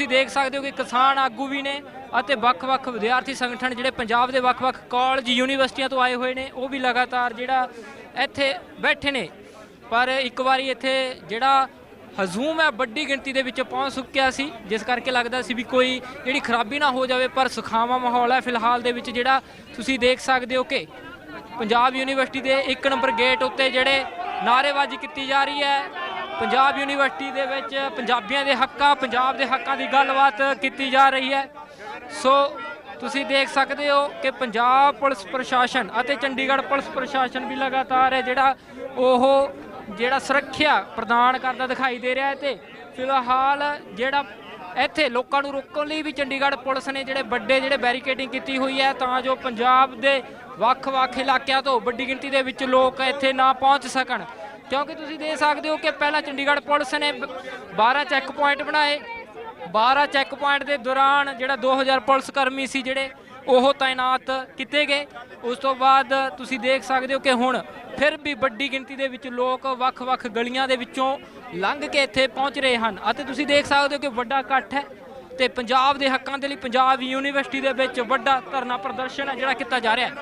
ਤੁਸੀਂ ਦੇਖ ਸਕਦੇ ਹੋ ਕਿ ਕਿਸਾਨ ਆਗੂ ਵੀ ਨੇ ਅਤੇ ਵੱਖ-ਵੱਖ ਵਿਦਿਆਰਥੀ ਸੰਗਠਨ ਜਿਹੜੇ ਪੰਜਾਬ ਦੇ ਵੱਖ-ਵੱਖ ਕਾਲਜ, ਯੂਨੀਵਰਸਿਟੀਆਂ ਤੋਂ ਆਏ ਹੋਏ ਨੇ, ਉਹ ਵੀ ਲਗਾਤਾਰ ਜਿਹੜਾ ਇੱਥੇ ਬੈਠੇ ਨੇ। ਪਰ ਇੱਕ ਵਾਰੀ ਇੱਥੇ ਜਿਹੜਾ ਹਜ਼ੂਮ ਹੈ, ਵੱਡੀ ਗਿਣਤੀ ਦੇ ਵਿੱਚ ਪਹੁੰਚ ਚੁੱਕਿਆ ਸੀ, ਜਿਸ ਕਰਕੇ ਲੱਗਦਾ ਸੀ ਵੀ ਕੋਈ ਜਿਹੜੀ ਖਰਾਬੀ ਨਾ ਹੋ ਜਾਵੇ, ਪਰ ਸੁਖਾਵਾਂ ਮਾਹੌਲ ਹੈ ਫਿਲਹਾਲ ਦੇ ਵਿੱਚ ਜਿਹੜਾ ਤੁਸੀਂ ਦੇਖ ਸਕਦੇ ਹੋ ਕਿ ਪੰਜਾਬ ਯੂਨੀਵਰਸਿਟੀ ਦੇ 1 ਨੰਬਰ ਗੇਟ ਉੱਤੇ ਜਿਹੜੇ ਨਾਅਰੇਬਾਜ਼ੀ ਕੀਤੀ ਜਾ ਰਹੀ ਹੈ। ਪੰਜਾਬ ਯੂਨੀਵਰਸਿਟੀ ਦੇ ਵਿੱਚ ਪੰਜਾਬੀਆਂ ਦੇ ਹੱਕਾਂ, ਪੰਜਾਬ ਦੇ ਹੱਕਾਂ ਦੀ ਗੱਲਬਾਤ ਕੀਤੀ ਜਾ ਰਹੀ ਹੈ। ਸੋ ਤੁਸੀਂ ਦੇਖ ਸਕਦੇ ਹੋ ਕਿ ਪੰਜਾਬ ਪੁਲਿਸ ਪ੍ਰਸ਼ਾਸਨ ਅਤੇ ਚੰਡੀਗੜ੍ਹ ਪੁਲਿਸ ਪ੍ਰਸ਼ਾਸਨ ਵੀ ਲਗਾਤਾਰ ਹੈ, ਜਿਹੜਾ ਉਹ ਜਿਹੜਾ ਸੁਰੱਖਿਆ ਪ੍ਰਦਾਨ ਕਰਦਾ ਦਿਖਾਈ ਦੇ ਰਿਹਾ ਹੈ ਤੇ ਫਿਲਹਾਲ ਜਿਹੜਾ ਇੱਥੇ ਲੋਕਾਂ ਨੂੰ ਰੋਕਣ ਲਈ ਵੀ ਚੰਡੀਗੜ੍ਹ ਪੁਲਿਸ ਨੇ ਜਿਹੜੇ ਵੱਡੇ ਜਿਹੜੇ ਬੈਰੀਕੇਡਿੰਗ ਕੀਤੀ ਹੋਈ ਹੈ, ਤਾਂ ਜੋ ਪੰਜਾਬ ਦੇ ਵੱਖ-ਵੱਖ ਇਲਾਕਿਆਂ ਤੋਂ ਵੱਡੀ ਗਿਣਤੀ ਦੇ ਵਿੱਚ ਲੋਕ ਇੱਥੇ ਨਾ ਪਹੁੰਚ ਸਕਣ। ਕਿਉਂਕਿ ਤੁਸੀਂ ਦੇਖ ਸਕਦੇ ਹੋ ਕਿ ਪਹਿਲਾਂ ਚੰਡੀਗੜ੍ਹ ਪੁਲਿਸ ਨੇ ਬ- 12 ਚੈੱਕ ਪੁਆਇੰਟ ਬਣਾਏ। 12 ਚੈੱਕ ਪੁਆਇੰਟ ਦੇ ਦੌਰਾਨ ਜਿਹੜਾ 2000 ਪੁਲਿਸ ਕਰਮੀ ਸੀ ਜਿਹੜੇ, ਉਹ ਤਾਇਨਾਤ ਕੀਤੇ ਗਏ। ਉਸ ਤੋਂ ਬਾਅਦ ਤੁਸੀਂ ਦੇਖ ਸਕਦੇ ਹੋ ਕਿ ਹੁਣ ਫਿਰ ਵੀ ਵੱਡੀ ਗਿਣਤੀ ਦੇ ਵਿੱਚ ਲੋਕ ਵੱਖ-ਵੱਖ ਗਲੀਆਂ ਦੇ ਵਿੱਚੋਂ ਲੰਘ ਕੇ ਇੱਥੇ ਪਹੁੰਚ ਰਹੇ ਹਨ। ਅਤੇ ਤੁਸੀਂ ਦੇਖ ਸਕਦੇ ਹੋ ਕਿ ਵੱਡਾ ਇਕੱਠ ਹੈ। ਤੇ ਪੰਜਾਬ ਦੇ ਹੱਕਾਂ ਦੇ ਲਈ ਪੰਜਾਬ ਯੂਨੀਵਰਸਿਟੀ ਦੇ ਵਿੱਚ ਵੱਡਾ ਧਰਨਾ ਪ੍ਰਦਰਸ਼ਨ ਹੈ ਜਿਹੜਾ ਕੀਤਾ ਜਾ ਰਿਹਾ ਹੈ।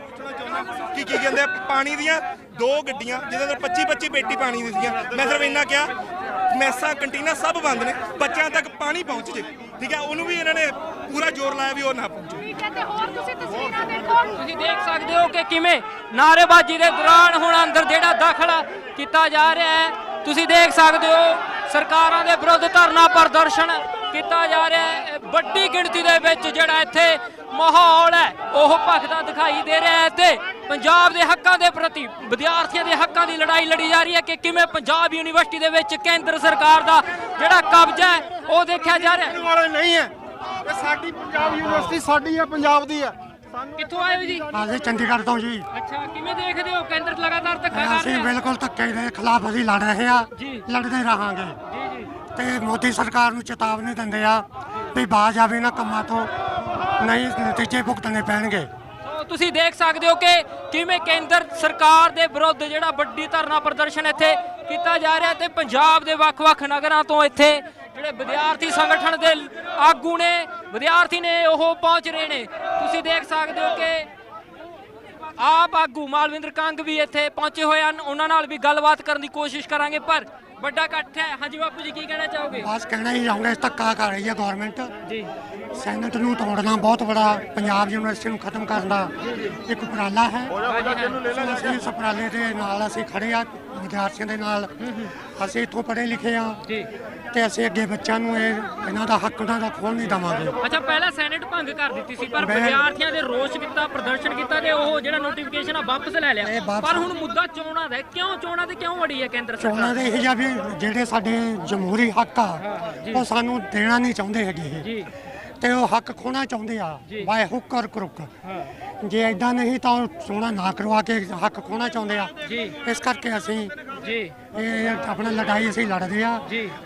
ਕੀ ਕੀ ਕਹਿੰਦੇ ਆ, ਪਾਣੀ ਦੀਆਂ ਦੋ ਗੱਡੀਆਂ ਜਿਹਦੇ ਅੰਦਰ 25 25 ਪੇਟੀ ਪਾਣੀ ਦੀ ਸੀਗੀਆਂ। ਮੈਂ ਸਿਰਫ ਇੰਨਾ ਕਿਹਾ ਮੈਸਾਂ ਕੰਟੀਨਾਂ ਸਭ ਬੰਦ ਨੇ ਬੱਚਿਆਂ ਤੱਕ ਪਾਣੀ ਪਹੁੰਚ ਜੇ। ਠੀਕ ਹੈ ਉਹਨੂੰ ਵੀ ਇਹਨਾਂ ਨੇ ਪੂਰਾ ਜ਼ੋਰ ਲਾਇਆ ਵੀ ਉਹ ਨਾ ਪਹੁੰਚੇ। ਠੀਕ ਹੈ ਤੇ ਹੋਰ ਤੁਸੀਂ ਤਸਵੀਰਾਂ ਦੇਖੋ। ਤੁਸੀਂ ਦੇਖ ਸਕਦੇ ਹੋ ਕਿ ਕਿਵੇਂ ਨਾਅਰੇਬਾਜ਼ੀ ਦੇ ਦੌਰਾਨ ਹੁਣ ਅੰਦਰ ਜਿਹੜਾ ਦਾਖਲ ਕੀਤਾ ਜਾ ਰਿਹਾ ਹੈ। ਤੁਸੀਂ ਦੇਖ ਸਕਦੇ ਹੋ ਸਰਕਾਰਾਂ ਦੇ ਵਿਰੁੱਧ ਧਰਨਾ ਪ੍ਰਦਰਸ਼ਨ। ਕੀਤਾ ਜਾ ਰਿਹਾ ਹੈ। ਵੱਡੀ ਗਿਣਤੀ ਦੇ ਵਿੱਚ ਜਿਹੜਾ ਇੱਥੇ ਮਾਹੌਲ ਹੈ ਉਹ ਭਖਦਾ ਦਿਖਾਈ ਦੇ ਰਿਹਾ ਹੈ ਤੇ ਪੰਜਾਬ ਦੇ ਹੱਕਾਂ ਦੇ ਪ੍ਰਤੀ ਵਿਦਿਆਰਥੀਆਂ ਦੇ ਹੱਕਾਂ ਦੀ ਲੜਾਈ ਲੜੀ ਜਾ ਰਹੀ ਹੈ ਕਿ ਕਿਵੇਂ ਪੰਜਾਬ ਯੂਨੀਵਰਸਿਟੀ ਦੇ ਵਿੱਚ ਕੇਂਦਰ ਸਰਕਾਰ ਦਾ ਜਿਹੜਾ ਕਬਜ਼ਾ ਹੈ ਉਹ ਦੇਖਿਆ ਜਾ ਰਿਹਾ ਹੈ। ਵਾਲੇ ਨਹੀਂ ਹੈ। ਇਹ ਸਾਡੀ ਪੰਜਾਬ ਯੂਨੀਵਰਸਿਟੀ ਸਾਡੀ ਹੈ ਪੰਜਾਬ ਦੀ ਹੈ। ਕਿੱਥੋਂ ਆਏ ਹੋ ਜੀ? ਅਸੀਂ ਚੰਡੀਗੜ੍ਹ ਤੋਂ ਜੀ। ਅੱਛਾ ਕਿਵੇਂ ਦੇਖਦੇ ਹੋ? ਕੇਂਦਰ ਲਗਾਤਾਰ ਧੱਕਾ ਕਰ ਅਸੀਂ ਰਿਹਾ ਹੈ। ਬਿਲਕੁਲ ਧੱਕੇ ਦੇ ਖਿਲਾਫ ਅਸੀਂ ਲੜ ਰਹੇ ਆ ਜੀ। ਲੜਦੇ ਰਹਾਂਗੇ। ਜੀ ਜੀ। ਤੇ ਮੋਦੀ ਸਰਕਾਰ ਨੂੰ ਚੇਤਾਵਨੀ ਦਿੰਦੇ ਆ ਵੀ ਬਾਜ ਆਵੇ ਨਾ ਕੰਮਾਂ ਤੋਂ, ਨਹੀਂ ਨਤੀਜੇ ਭੁਗਤਣੇ ਪੈਣਗੇ। ਤੁਸੀਂ ਦੇਖ ਸਕਦੇ ਹੋ ਕਿ ਕਿਵੇਂ ਕੇਂਦਰ ਸਰਕਾਰ ਦੇ ਵਿਰੁੱਧ ਜਿਹੜਾ ਵੱਡੀ ਧਰਨਾ ਪ੍ਰਦਰਸ਼ਨ ਇੱਥੇ ਕੀਤਾ ਜਾ ਰਿਹਾ ਤੇ ਪੰਜਾਬ ਦੇ ਵੱਖ-ਵੱਖ ਨਗਰਾਂ ਤੋਂ ਇੱਥੇ ਜਿਹੜੇ ਵਿਦਿਆਰਥੀ ਸੰਗਠਨ ਦੇ ਆਗੂ ਨੇ, ਵਿਦਿਆਰਥੀ ਨੇ ਉਹ ਪਹੁੰਚ ਰਹੇ ਨੇ। ਤੁਸੀਂ ਦੇਖ ਸਕਦੇ ਹੋ ਕਿ ਆਪ ਆਗੂ ਮਾਲਵਿੰਦਰ ਕੰਗ ਵੀ ਇੱਥੇ ਪਹੁੰਚੇ ਹੋਏ ਹਨ। ਉਹਨਾਂ ਨਾਲ ਵੀ ਗੱਲਬਾਤ ਕਰਨ ਦੀ ਕੋਸ਼ਿਸ਼ ਕਰਾਂਗੇ, ਪਰ ਵੱਡਾ ਇਕੱਠ ਹੈ। ਹਾਂਜੀ ਬਾਪੂ ਜੀ ਕੀ ਕਹਿਣਾ ਚਾਹੋਗੇ? ਬਸ ਕਹਿਣਾ ਹੀ ਚਾਹੁੰਦੇ ਧੱਕਾ ਕਰ ਰਹੀ ਹੈ ਗਵਰਨਮੈਂਟ ਜੀ। ਸੈਨੇਟ ਨੂੰ ਤੋੜਨਾ ਬਹੁਤ ਬੜਾ ਪੰਜਾਬ ਯੂਨੀਵਰਸਿਟੀ ਨੂੰ ਖਤਮ ਕਰਨ ਦਾ ਇੱਕ ਉਪਰਾਲਾ ਹੈ। ਅਸੀਂ ਇਸ ਉਪਰਾਲੇ ਦੇ ਨਾਲ ਅਸੀਂ ਖੜੇ ਆ ਵਿਦਿਆਰਥੀਆਂ ਦੇ ਨਾਲ। ਅਸੀਂ ਇੱਥੋਂ ਪੜ੍ਹੇ ਲਿਖੇ ਆ ਜੀ। ਤੇ ਅਸੀਂ ਅੱਗੇ ਬੱਚਿਆਂ ਨੂੰ ਇਹ ਇਹਨਾਂ ਦਾ ਹੱਕ ਉਹਨਾਂ ਦਾ ਖੋਹ ਨਹੀਂ ਦੇਵਾਂਗੇ। ਅੱਛਾ ਪਹਿਲਾਂ ਸੈਨੇਟ ਭੰਗ ਕਰ ਦਿੱਤੀ ਸੀ ਪਰ ਮੈਂ- ਵਿਦਿਆਰਥੀਆਂ ਦੇ ਰੋਸ ਕੀਤਾ ਪ੍ਰਦਰਸ਼ਨ ਕੀਤਾ ਤੇ ਉਹ ਜਿਹੜਾ ਨੋਟੀਫਿਕੇਸ਼ਨ ਆ ਵਾਪਸ ਲੈ ਲਿਆ। ਵਾਪਸ- ਪਰ ਹੁਣ ਮੁੱਦਾ ਚੋਣਾਂ ਦਾ ਹੈ। ਕਿਉਂ ਚੋਣਾਂ ਤੇ ਕਿਉਂ ਅੜੀ ਹੈ ਕੇਂਦਰ ਚੋਣਾਂ ਸਰਕਾਰ ਦੇ ਇਹ ਜਿਹਾ ਵੀ ਜਿਹੜੇ ਸਾਡੇ ਜਮਹੂਰੀ ਹੱਕ ਆ ਉਹ ਸਾਨੂੰ ਦੇਣਾ ਨਹੀਂ ਚਾਹੁੰਦੇ ਹੈਗੇ ਇਹ। ਜੀ। ਤੇ ਉਹ ਹੱਕ ਖੋਣਾ ਚਾਹੁੰਦੇ ਆ ਬਾਏ ਹੁੱਕ ਔਰ ਕਰੁੱਕ। ਜੇ ਐਦਾਂ ਨਹੀਂ ਤਾਂ ਉਹ ਚੋਣਾਂ ਨਾ ਕਰਵਾ ਕੇ ਹੱਕ ਖੋਣਾ ਚਾਹੁੰਦੇ ਆ। ਜੀ। ਇਸ ਕਰਕੇ ਅਸੀਂ ਜੀ। ਇਹ ਆਪਣਾ ਲੜਾਈ ਅਸੀਂ ਲੜਦੇ ਆ।